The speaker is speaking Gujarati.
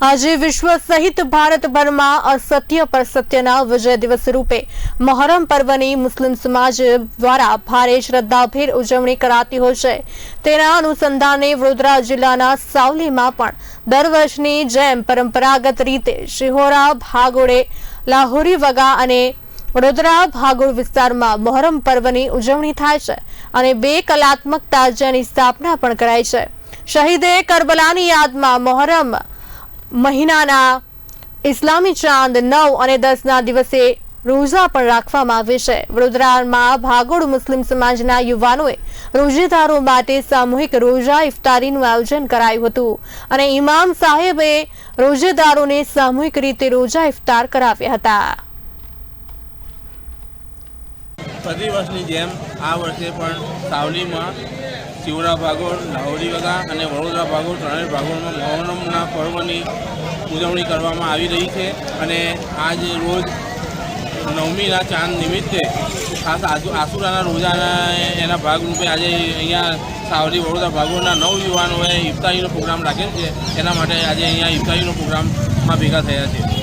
આજે વિશ્વ સહિત ભારતભરમાં અસત્ય પર સત્યના વિજય દિવસ રૂપે મહોરમ પર્વની મુસ્લિમ સમાજ દ્વારા ભારે શ્રદ્ધાભેર ઉજવણી કરાતી હોય છે. તેના અનુસંધાને વડોદરા જિલ્લાના સાવલીમાં પણ દર વર્ષની જેમ પરંપરાગત રીતે શિહોરા, ભાગોળે, લાહોરી વગા અને વડોદરા ભાગોળ વિસ્તારમાં મહોરમ પર્વની ઉજવણી થાય છે અને બે કલાત્મક તાજિયાની સ્થાપના પણ કરાય છે. શહીદે કરબલાની યાદમાં મહોરમ મહિનાના ઇસ્લામી ચાંદ નવ અને દસના દિવસે રોઝા પણ રાખવામાં આવે છે. વડોદરામાં ભાગોળ મુસ્લિમ સમાજના યુવાનોએ રોજેદારો માટે સામૂહિક રોઝા ઇફતારીનું આયોજન કરાયું હતું અને ઇમામ સાહેબે રોજેદારોને સામૂહિક રીતે રોઝા ઇફતાર કરાવ્યા હતા. પ્રતિ વર્ષની જેમ આ વર્ષે પણ સાવલીમાં શિવરા ભાગોળ, લાહોરી વગા અને વડોદરા ભાગોળ ત્રણેય ભાગોળમાં મહોરમના પર્વની ઉજવણી કરવામાં આવી રહી છે અને આજ રોજ નવમીના ચાંદ નિમિત્તે ખાસ આસુરાના રોજાના એના ભાગરૂપે આજે અહીંયા સાવલી વડોદરા ભાગોળના નવ યુવાનોએ ઇફતારીનો પ્રોગ્રામ રાખેલ છે. એના માટે આજે અહીંયા ઇફતારીનો પ્રોગ્રામમાં ભેગા થયા છે.